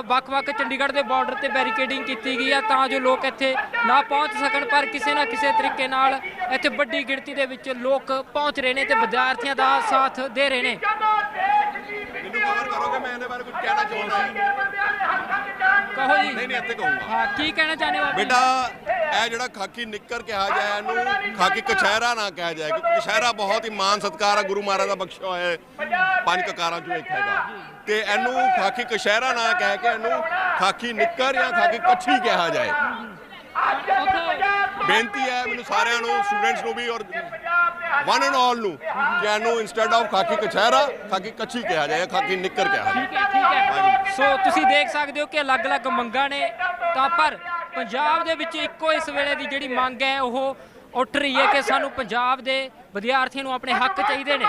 ਵੱਖ-ਵੱਖ ਚੰਡੀਗੜ੍ਹ ਦੇ ਬਾਰਡਰ ਤੇ ਬੈਰੀਕੇਡਿੰਗ ਕੀਤੀ ਗਈ ਆ ਤਾਂ ਜੋ ਲੋਕ ਇੱਥੇ ਨਾ ਪਹੁੰਚ ਸਕਣ ਪਰ ਕਿਸੇ ਨਾ ਕਿਸੇ ਤਰੀਕੇ ਨਾਲ ਇੱਥੇ ਵੱਡੀ ਗਿਣਤੀ ਦੇ ਵਿੱਚ ਲੋਕ ਪਹੁੰਚ ਰਹੇ ਨੇ ਤੇ ਵਿਦਿਆਰਥੀਆਂ ਦਾ ਸਾਥ ਦੇ ਰਹੇ ਨੇ। ਕਹੋ ਜੀ। ਨਹੀਂ ਨਹੀਂ ਇੱਥੇ ਕਹੂੰਗਾ। ਹਾਂ ਕੀ ਕਹਿਣਾ ਚਾਹੁੰਦੇ ਹੋ? ਬੇਟਾ ਇਹ ਜਿਹੜਾ ਖਾਕੀ ਨਿੱਕਰ ਕਿਹਾ ਜਾਏ ਇਹਨੂੰ ਖਾਕੀ ਕਛਹਿਰਾ ਨਾ ਕਿਹਾ ਜਾਏ ਕਿਉਂਕਿ ਕਛਹਿਰਾ ਬਹੁਤ ਹੀ ਮਾਨ ਸਤਕਾਰ ਆ ਗੁਰੂ ਮਹਾਰਾਜ ਦਾ ਬਖਸ਼ਿਆ ਹੋਇਆ ਹੈ। ਪੰਜ ਕਕਾਰਾਂ ਚੋਂ ਇੱਕ ਹੈਗਾ। ਤੇ ਇਹਨੂੰ ਖਾਕੀ ਕਛਹਿਰਾ ਨਾ ਕਹਿ ਕੇ ਇਹਨੂੰ ਖਾਕੀ ਨਿੱਕਰ ਜਾਂ ਖਾਕੀ ਕੱਛੀ ਕਿਹਾ ਜਾਏ। ਬੇਨਤੀ ਹੈ ਮੈਨੂੰ ਸਾਰਿਆਂ ਨੂੰ ਸਟੂਡੈਂਟਸ ਨੂੰ ਵੀ ਔਰ ਵਨ ਐਂਡ ਆਲ ਨੂੰ ਕਿ ਇਹਨੂੰ ਇਨਸਟੈਡ ਆਫ ਖਾਕੀ ਕਛਹਿਰਾ ਖਾਕੀ ਕੱਛੀ ਕਿਹਾ ਜਾਏ ਖਾਕੀ ਨਿੱਕਰ ਕਿਹਾ ਜਾਏ। ਠੀਕ ਹੈ ਠੀਕ ਹੈ। ਸੋ ਤੁਸੀਂ ਦੇਖ ਸਕਦੇ ਹੋ ਕਿ ਅਲੱਗ-ਅਲੱਗ ਮੰਗਾਂ ਨੇ। ਤਾਂ ਪਰ ਪੰਜਾਬ ਦੇ ਵਿੱਚ ਇੱਕੋ ਇਸ ਵੇਲੇ ਦੀ ਜਿਹੜੀ ਮੰਗ ਹੈ ਉਹ ਉੱਠ ਰਹੀ ਹੈ ਕਿ ਸਾਨੂੰ ਪੰਜਾਬ ਦੇ ਵਿਦਿਆਰਥੀਆਂ ਨੂੰ ਆਪਣੇ ਹੱਕ ਚਾਹੀਦੇ ਨੇ।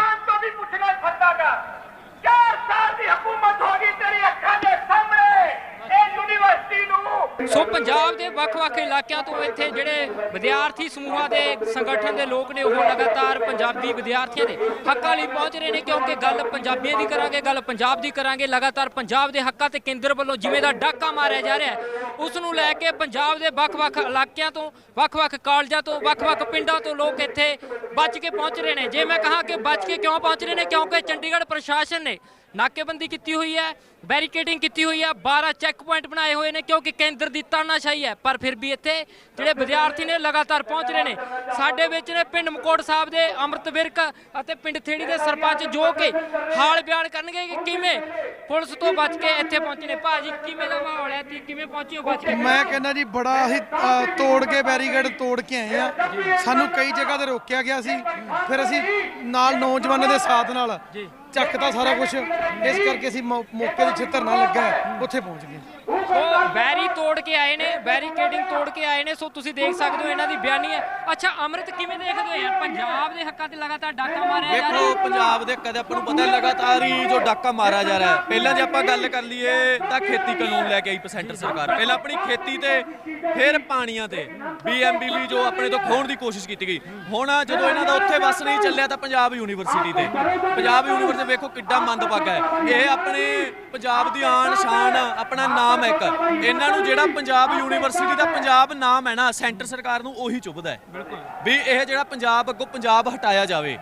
ਸੋ ਪੰਜਾਬ ਦੇ ਵੱਖ-ਵੱਖ ਇਲਾਕਿਆਂ ਤੋਂ ਇੱਥੇ ਜਿਹੜੇ ਵਿਦਿਆਰਥੀ ਸਮੂਹਾਂ ਦੇ ਸੰਗਠਨ ਦੇ ਲੋਕ ਨੇ ਉਹ ਲਗਾਤਾਰ ਪੰਜਾਬੀ ਵਿਦਿਆਰਥੀਆਂ ਦੇ ਹੱਕਾਂ ਲਈ ਪਹੁੰਚ ਰਹੇ ਨੇ ਕਿਉਂਕਿ ਗੱਲ ਪੰਜਾਬੀਆਂ ਦੀ ਕਰਾਂਗੇ ਗੱਲ ਪੰਜਾਬ ਦੀ ਕਰਾਂਗੇ। ਲਗਾਤਾਰ ਪੰਜਾਬ ਦੇ ਹੱਕਾਂ ਤੇ ਕੇਂਦਰ ਵੱਲੋਂ ਜਿਵੇਂ ਦਾ ਡਾਕਾ ਮਾਰਿਆ ਜਾ ਰਿਹਾ ਹੈ ਉਸ ਨੂੰ ਲੈ ਕੇ ਪੰਜਾਬ ਦੇ ਵੱਖ-ਵੱਖ ਇਲਾਕਿਆਂ ਤੋਂ, ਵੱਖ-ਵੱਖ ਕਾਲਜਾਂ ਤੋਂ, ਵੱਖ-ਵੱਖ ਪਿੰਡਾਂ ਤੋਂ ਲੋਕ ਇੱਥੇ ਬਚ ਕੇ ਪਹੁੰਚ ਰਹੇ ਨੇ। ਜੇ ਮੈਂ ਕਹਾਂ ਕਿ ਬਚ ਕੇ ਕਿਉਂ ਪਹੁੰਚ ਰਹੇ ਨੇ? ਕਿਉਂਕਿ ਚੰਡੀਗੜ੍ਹ ਪ੍ਰਸ਼ਾਸਨ ਨੇ ਨਾਕੇਬੰਦੀ ਕੀਤੀ ਹੋਈ ਹੈ ਬੈਰੀਕੇਡਿੰਗ ਕੀਤੀ ਹੋਈ ਹੈ 12 ਚੈੱਕ ਪੁਆਇੰਟ ਬਣਾਏ ਹੋਏ ਨੇ ਕਿਉਂਕਿ ਕੇਂਦਰ ਦੀ ਤਾਨਾਸ਼ਾਹੀ ਹੈ ਪਰ ਫਿਰ ਵੀ ਇੱਥੇ ਜਿਹੜੇ ਵਿਦਿਆਰਥੀ ਨੇ ਲਗਾਤਾਰ ਪਹੁੰਚ ਰਹੇ ਨੇ ਸਾਡੇ ਵਿੱਚ ਨੇ ਪਿੰਡ ਮਕੋੜ ਸਾਹਿਬ ਦੇ ਅੰਮ੍ਰਿਤ ਵਿਰਕ ਅਤੇ ਪਿੰਡ ਥੇੜੀ ਦੇ ਸਰਪੰਚ ਜੋ ਕਿ ਹਾਲ ਬਿਆਨ ਕਰਨਗੇ ਕਿ ਕਿਵੇਂ ਪੁਲਿਸ ਤੋਂ ਬਚ ਕੇ ਇੱਥੇ ਪਹੁੰਚੇ ਨੇ। ਭਾਜੀ ਕਿਵੇਂ ਦਾ ਮਾਹੌਲ ਹੈ ਤੇ ਕਿਵੇਂ ਪਹੁੰਚੇ ਹੋ ਬਚ ਕੇ? ਮੈਂ ਕਹਿੰਦਾ ਜੀ ਬੜਾ ਹੀ ਤੋੜ ਕੇ ਬੈਰੀਕੇਡ ਤੋੜ ਕੇ ਆਏ ਆ ਸਾਨੂੰ ਕਈ ਜਗ੍ਹਾ ਤੇ ਰੋਕਿਆ ਗਿਆ ਸੀ। ਫਿਰ ਅਸੀਂ ਨਾਲ ਨੌਜਵਾਨਾਂ ਦੇ ਸਾਥ ਨਾਲ ਚੱਕਤਾ ਸਾਰਾ ਕੁਝ ਇਸ ਕਰਕੇ ਅਸੀਂ ਮੌਕੇ ਤੇ ਛਿੱਤਰ ਨਾ ਲੱਗਾ ਉੱਥੇ ਪਹੁੰਚ ਗਏ। ਉਹ ਬੈਰੀ ਤੋੜ ਕੇ ਆਏ ਨੇ ਬੈਰੀਕੇਡਿੰਗ ਤੋੜ ਕੇ ਆਏ ਨੇ। ਸੋ ਤੁਸੀਂ ਦੇਖ ਸਕਦੇ ਹੋ ਇਹਨਾਂ ਦੀ ਬਿਆਨੀ ਹੈ। ਅੱਛਾ ਅੰਮ੍ਰਿਤ ਕਿਵੇਂ ਦੇਖਦੇ ਹੋ ਯਾਰ? ਪੰਜਾਬ ਦੇ ਹੱਕਾਂ ਤੇ ਲਗਾਤਾਰ ਡਾਕਾ ਮਾਰਿਆ ਜਾ ਰਿਹਾ ਹੈ। ਪੰਜਾਬ ਦੇ ਕਦੇ ਆਪਾਂ ਨੂੰ ਪਤਾ ਹੈ ਲਗਾਤਾਰ ਹੀ ਜੋ ਡਾਕਾ ਮਾਰਿਆ ਜਾ ਰਿਹਾ ਹੈ। ਪਹਿਲਾਂ ਜੇ ਆਪਾਂ ਗੱਲ ਕਰ ਲਈਏ ਤਾਂ ਖੇਤੀ ਕਾਨੂੰਨ ਲੈ ਕੇ ਆਈ ਸੈਂਟਰ ਸਰਕਾਰ। ਪਹਿਲਾਂ ਆਪਣੀ ਖੇਤੀ ਤੇ ਫਿਰ ਪਾਣੀਆਂ ਤੇ। ਬੀਐਮਬੀਬੀ ਜੋ ਆਪਣੇ ਤੋਂ ਖੋਣ ਦੀ ਕੋਸ਼ਿਸ਼ ਕੀਤੀ ਗਈ। ਹੁਣ ਜਦੋਂ ਇਹਨਾਂ ਦਾ ਉੱਥੇ ਵਸ ਨਹੀਂ ਚੱਲਿਆ ਤਾਂ ਪੰਜਾਬ ਯੂਨੀਵਰਸਿਟੀ ਤੇ। ਪੰਜਾਬ ਯੂਨੀਵਰਸਿਟੀ ਵੇਖੋ ਕਿੱਡਾ ਮੰਦਭਾਗਾ ਹੈ। ਇਹ ਆਪਣੇ ਪੰਜਾਬ ਦੀ ਆਨ ਸ਼ਾਨ ਆਪਣਾ ਨਾਮ ਹੈ ਇੱਕ। ਇਹਨਾਂ ਨੂੰ ਜਿਹੜਾ ਪੰਜਾਬ ਯੂਨੀਵਰਸਿਟੀ ਦਾ ਪੰਜਾਬ ਨਾਮ ਹੈ ਨਾ ਸੈਂਟਰ ਸਰਕਾਰ ਨੂੰ ਉਹੀ ਚੁਭਦਾ ਹੈ। ਵੀ ਇਹ ਜਿਹੜਾ ਪੰਜਾਬ ਅੱਗੋਂ ਪੰਜਾਬ ਹਟਾਇਆ ਜਾਵੇ।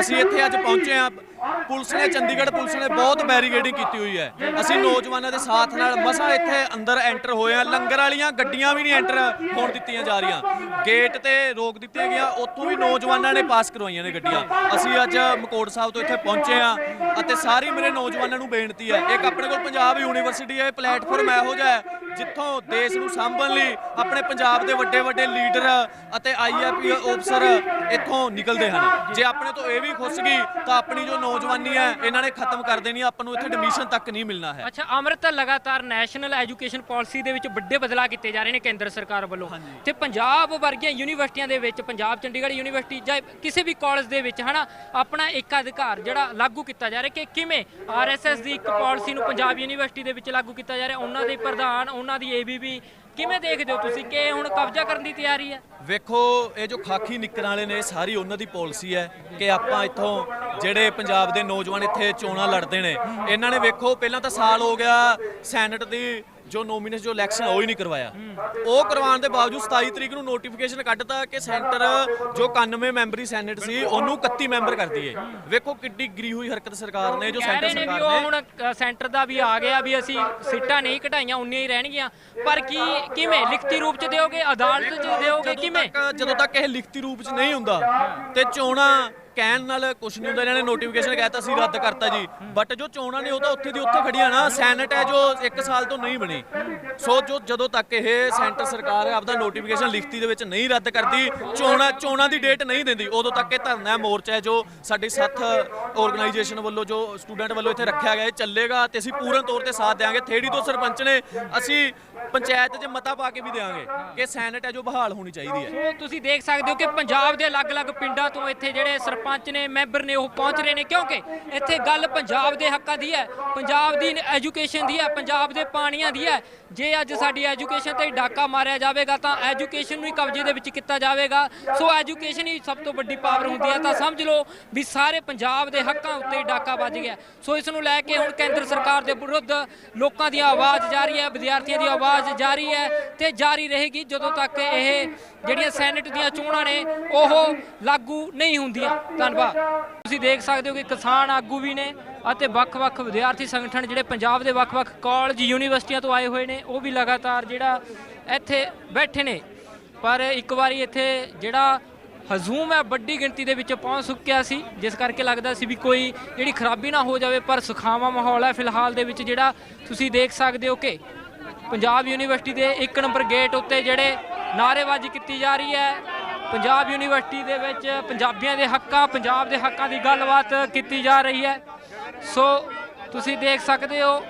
ਅਸੀਂ ਇੱਥੇ ਅੱਜ ਪਹੁੰਚੇ ਆ ਪੁਲਿਸ ਨੇ ਚੰਡੀਗੜ੍ਹ ਪੁਲਿਸ ਨੇ ਬਹੁਤ ਬੈਰੀਗੇਡਿੰਗ ਕੀਤੀ ਹੋਈ ਹੈ। ਅਸੀਂ ਨੌਜਵਾਨਾਂ ਦੇ ਸਾਥ ਨਾਲ ਮਸਾ ਇੱਥੇ ਅੰਦਰ ਐਂਟਰ ਹੋਏ ਆ ਲੰਗਰ ਵਾਲੀਆਂ ਗੱਡੀਆਂ ਵੀ ਨਹੀਂ ਐਂਟਰ ਹੋਣ ਦਿੱਤੀਆਂ ਜਾ ਰਹੀਆਂ। ਗੇਟ ਤੇ ਰੋਕ ਦਿੱਤੀਆਂ ਗਈਆਂ। ਉੱਥੋਂ ਵੀ ਨੌਜਵਾਨਾਂ ਨੇ ਪਾਸ ਕਰਵਾਈਆਂ ਨੇ ਗੱਡੀਆਂ। ਅਸੀਂ ਅੱਜ ਮਕੋੜ ਸਾਹਿਬ ਤੋਂ ਇੱਥੇ ਪਹੁੰਚੇ ਆ ਅਤੇ ਸਾਰੀ ਮੇਰੇ ਨੌਜਵਾਨਾਂ ਨੂੰ ਬੇਨਤੀ ਹੈ। ਇੱਕ ਆਪਣੇ ਕੋਲ ਪੰਜਾਬ ਯੂਨੀਵਰਸਿਟੀ ਹੈ, ਇਹ ਪਲੇਟਫਾਰਮ ਇਹੋ ਜਿਹਾ ਹੈ ਜਿੱਥੋਂ ਦੇਸ਼ ਨੂੰ ਸਾਂਭਣ ਲਈ ਆਪਣੇ ਪੰਜਾਬ ਦੇ ਵੱਡੇ ਵੱਡੇ ਲੀਡਰ ਅਤੇ ਆਈਐਪੀ ਅਫਸਰ ਇੱਥੋਂ ਨਿਕਲਦੇ ਹਨ। ਜੇ ਆਪਣੇ ਤੋਂ ਇਹ ਵੀ ਖੁੱਸ ਗਈ ਤਾਂ ਆਪਣੀ ਜੋ ਨੌਜਵਾਨੀ ਹੈ ਇਹਨਾਂ ਨੇ ਖਤਮ ਕਰ ਦੇਣੀ ਆਪਾਂ ਨੂੰ ਇੱਥੇ ਐਡਮਿਸ਼ਨ ਤੱਕ ਨਹੀਂ ਮਿਲਣਾ ਹੈ। ਅੱਛਾ ਅੰਮ੍ਰਿਤ ਲਗਾਤਾਰ ਨੈਸ਼ਨਲ ਐਜੂਕੇਸ਼ਨ ਪਾਲਿਸੀ ਦੇ ਵਿੱਚ ਵੱਡੇ ਬਦਲਾਅ ਕੀਤੇ ਜਾ ਰਹੇ ਨੇ ਕੇਂਦਰ ਸਰਕਾਰ ਵੱਲੋਂ। ਤੇ ਪੰਜਾਬ ਵਰਗੀਆਂ ਯੂਨੀਵਰਸਿਟੀਆਂ ਦੇ ਵਿੱਚ ਪੰਜਾਬ ਚੰਡੀਗੜ੍ਹ ਯੂਨੀਵਰਸਿਟੀ ਜਾਂ ਕਿਸੇ ਵੀ ਕਾਲਜ ਦੇ ਵਿੱਚ ਹਨਾ ਆਪਣਾ ਇੱਕ ਅਧਿਕਾਰ ਜਿਹੜਾ ਲਾਗੂ ਕੀਤਾ ਜਾ ਰਿਹਾ ਕਿ ਕਿਵੇਂ ਆਰਐਸਐਸ ਦੀ ਇੱਕ ਪਾਲਿਸੀ ਨੂੰ ਪੰਜਾਬ ਯੂਨੀਵਰਸਿਟੀ ਦੇ ਵਿੱਚ ਲਾਗੂ ਕੀਤਾ ਜਾ ਰਿਹਾ। ਉਹਨਾਂ ਦੇ ਪ੍ਰਧਾਨ ਉਹਨਾਂ ਦੀ ਏਬੀਬੀ ਕਿਵੇਂ ਦੇਖਦੇ ਹੋ ਤੁਸੀਂ? ਕਿ ਹੁਣ ਕਬਜ਼ਾ ਕਰਨ ਦੀ ਤਿਆਰੀ ਹੈ? ਵੇਖੋ, ਇਹ ਜੋ ਖਾਕੀ ਨਿੱਕਰਾਂ ਵਾਲੇ ਨੇ ਸਾਰੀ ਉਹਨਾਂ ਦੀ ਪਾਲਿਸੀ ਹੈ ਕਿ ਆਪਾਂ ਇੱਥੋਂ ਜਿਹੜੇ ਪੰਜਾਬ ਦੇ ਨੌਜਵਾਨ ਇੱਥੇ ਚੋਣਾਂ ਲੜਦੇ ਨੇ, ਇਹਨਾਂ ਨੇ ਵੇਖੋ, ਪਹਿਲਾਂ ਤਾਂ ਸਾਲ ਹੋ ਗਿਆ ਸੈਨੇਟ ਦੀ ਜੋ ਨੋਮੀਨੇਸ਼ਨ ਜੋ ਇਲੈਕਸ਼ਨ ਉਹ ਹੀ ਨਹੀਂ ਕਰਵਾਇਆ। ਉਹ ਕਰਵਾਉਣ ਦੇ ਬਾਵਜੂਦ 27 ਤਰੀਕ ਨੂੰ ਨੋਟੀਫਿਕੇਸ਼ਨ ਕੱਢਤਾ ਕਿ ਸੈਂਟਰ ਜੋ 91 ਮੈਂਬਰੀ ਸੈਨੇਟ ਸੀ ਉਹਨੂੰ 31 ਮੈਂਬਰ ਕਰ ਦਈਏ। ਵੇਖੋ ਕਿੱਡੀ ਗਰੀ ਹੋਈ ਹਰਕਤ ਸਰਕਾਰ ਨੇ ਜੋ ਸੈਂਟਰ ਸਰਕਾਰ ਉਹ ਨੇ। ਹੁਣ ਸੈਂਟਰ ਦਾ ਵੀ ਆ ਗਿਆ ਵੀ ਅਸੀਂ ਸੀਟਾਂ ਨਹੀਂ ਘਟਾਈਆਂ ਉਨੀਆਂ ਹੀ ਰਹਿਣਗੀਆਂ। ਪਰ ਕੀ ਕਿਵੇਂ? ਲਿਖਤੀ ਰੂਪ ਚ ਦਿਓਗੇ ਅਦਾਲਤ ਚ ਦਿਓਗੇ ਕਿਵੇਂ? ਜਦੋਂ ਤੱਕ ਇਹ ਲਿਖਤੀ ਰੂਪ 'ਚ ਨਹੀਂ ਹੁੰਦਾ ਤੇ ਚੋਣਾਂ ਕਹਿਣ ਨਾਲ ਕੁਝ ਨਹੀਂ ਹੁੰਦਾ, ਇਹਨਾਂ ਨੇ ਨੋਟੀਫਿਕੇਸ਼ਨ ਕਹਿਤਾ ਸੀ, ਰੱਦ ਕਰਤਾ ਜੀ। ਬਟ ਜੋ ਚੋਣਾਂ ਨੇ, ਉਹ ਤਾਂ ਉੱਥੇ ਦੀ ਉੱਥੇ ਖੜੀਆਂ ਨਾ। ਸੈਨੇਟ ਹੈ ਜੋ 1 ਸਾਲ ਤੋਂ ਨਹੀਂ ਬਣੀ। ਸੋ ਜੋ ਜਦੋਂ ਤੱਕ ਇਹ ਸੈਂਟਰ ਸਰਕਾਰ ਆਪਦਾ ਨੋਟੀਫਿਕੇਸ਼ਨ ਲਿਖਤੀ ਦੇ ਵਿੱਚ ਨਹੀਂ ਰੱਦ ਕਰਦੀ, ਚੋਣਾਂ ਚੋਣਾਂ ਦੀ ਡੇਟ ਨਹੀਂ ਦਿੰਦੀ, ਉਦੋਂ ਤੱਕ ਇਹ ਧਰਨਾ ਮੋਰਚਾ ਹੈ ਜੋ ਸਾਡੀ ਸੱਥ ਆਰਗੇਨਾਈਜੇਸ਼ਨ ਵੱਲੋਂ, ਜੋ ਸਟੂਡੈਂਟ ਵੱਲੋਂ ਇੱਥੇ ਰੱਖਿਆ ਗਿਆ, ਇਹ ਚੱਲੇਗਾ ਤੇ ਅਸੀਂ ਪੂਰਨ ਤੌਰ ਤੇ ਸਾਥ ਦੇਵਾਂਗੇ ਥੇੜੀ ਤੋਂ ਸਰਪੰਚ ਨੇ, ਅਸੀਂ ਪੰਚਾਇਤ 'ਚ ਮਤਾ ਪਾ ਕੇ ਵੀ ਦੇਵਾਂਗੇ ਕਿ ਸੈਨੇਟ ਹੈ ਜੋ ਬਹਾਲ ਹੋਣੀ ਚਾਹੀਦੀ ਹੈ। ਸੋ ਤੁਸੀਂ ਦੇਖ ਸਕਦੇ ਹੋ ਕਿ ਪੰਜਾਬ ਦੇ ਅਲੱਗ-ਅਲੱਗ ਪਿੰਡਾਂ ਤੋਂ ਇੱਥੇ ਜਿਹੜੇ ਸਰਪੰਚ ਸਰਪੰਚ ਨੇ ਮੈਂਬਰ ਨੇ, ਉਹ ਪਹੁੰਚ ਰਹੇ ਨੇ ਕਿਉਂਕਿ ਇੱਥੇ ਗੱਲ ਪੰਜਾਬ ਦੇ ਹੱਕਾਂ ਦੀ ਹੈ, ਪੰਜਾਬ ਦੀ ਐਜੂਕੇਸ਼ਨ ਦੀ ਹੈ, ਪੰਜਾਬ ਦੇ ਪਾਣੀਆਂ ਦੀ ਹੈ। ਜੇ ਅੱਜ ਸਾਡੀ ਐਜੂਕੇਸ਼ਨ ਤੇ ਡਾਕਾ ਮਾਰਿਆ ਜਾਵੇਗਾ, ਤਾਂ ਐਜੂਕੇਸ਼ਨ ਨੂੰ ਹੀ ਕਬਜ਼ੇ ਦੇ ਵਿੱਚ ਕੀਤਾ ਜਾਵੇਗਾ। ਸੋ ਐਜੂਕੇਸ਼ਨ ਹੀ ਸਭ ਤੋਂ ਵੱਡੀ ਪਾਵਰ ਹੁੰਦੀ ਹੈ। ਤਾਂ ਸਮਝ ਲਓ ਵੀ ਸਾਰੇ ਪੰਜਾਬ ਦੇ ਹੱਕਾਂ ਉੱਤੇ ਡਾਕਾ ਵੱਜ ਗਿਆ। ਸੋ ਇਸ ਨੂੰ ਲੈ ਕੇ ਹੁਣ ਕੇਂਦਰ ਸਰਕਾਰ ਦੇ ਵਿਰੁੱਧ ਲੋਕਾਂ ਦੀ ਆਵਾਜ਼ ਜਾਰੀ ਹੈ, ਵਿਦਿਆਰਥੀਆਂ ਦੀ ਆਵਾਜ਼ ਜਾਰੀ ਹੈ ਤੇ ਜਾਰੀ ਰਹੇਗੀ। ਜਦੋਂ ਤੱਕ ਇਹ ਜਿਹੜੀਆਂ ਸੈਨੇਟ ਦੀਆਂ ਚੋਣਾਂ ਨੇ, ਉਹ ਲਾਗੂ ਨਹੀਂ ਹੁੰਦੀਆਂ। ਧੰਨਵਾਦ। ਤੁਸੀਂ ਦੇਖ ਸਕਦੇ ਹੋ ਕਿ ਕਿਸਾਨ ਆਗੂ ਵੀ ਨੇ ਅਤੇ ਵੱਖ-ਵੱਖ ਵਿਦਿਆਰਥੀ ਸੰਗਠਨ ਜਿਹੜੇ ਪੰਜਾਬ ਦੇ ਵੱਖ-ਵੱਖ ਕਾਲਜ, ਯੂਨੀਵਰਸਿਟੀਆਂ ਤੋਂ ਆਏ ਹੋਏ ਨੇ, ਉਹ ਵੀ ਲਗਾਤਾਰ ਜਿਹੜਾ ਇੱਥੇ ਬੈਠੇ ਨੇ। ਪਰ ਇੱਕ ਵਾਰੀ ਇੱਥੇ ਜਿਹੜਾ ਹਜ਼ੂਮ ਹੈ, ਵੱਡੀ ਗਿਣਤੀ ਦੇ ਵਿੱਚ ਪਹੁੰਚ ਚੁੱਕਿਆ ਸੀ, ਜਿਸ ਕਰਕੇ ਲੱਗਦਾ ਸੀ ਵੀ ਕੋਈ ਜਿਹੜੀ ਖਰਾਬੀ ਨਾ ਹੋ ਜਾਵੇ, ਪਰ ਸੁਖਾਵਾਂ ਮਾਹੌਲ ਹੈ ਫਿਲਹਾਲ ਦੇ ਵਿੱਚ ਜਿਹੜਾ ਤੁਸੀਂ ਦੇਖ ਸਕਦੇ ਹੋ ਕਿ ਪੰਜਾਬ ਯੂਨੀਵਰਸਿਟੀ ਦੇ ਇੱਕ ਨੰਬਰ ਗੇਟ ਉੱਤੇ ਜਿਹੜੇ ਨਾਅਰੇਬਾਜ਼ੀ ਕੀਤੀ ਜਾ ਰਹੀ ਹੈ। ਪੰਜਾਬ ਯੂਨੀਵਰਸਿਟੀ ਦੇ ਵਿੱਚ ਪੰਜਾਬੀਆਂ ਦੇ ਹੱਕਾਂ, ਪੰਜਾਬ ਦੇ ਹੱਕਾਂ ਦੀ ਗੱਲਬਾਤ ਕੀਤੀ ਜਾ ਰਹੀ ਹੈ। ਸੋ, ਤੁਸੀਂ ਦੇਖ ਸਕਦੇ ਹੋ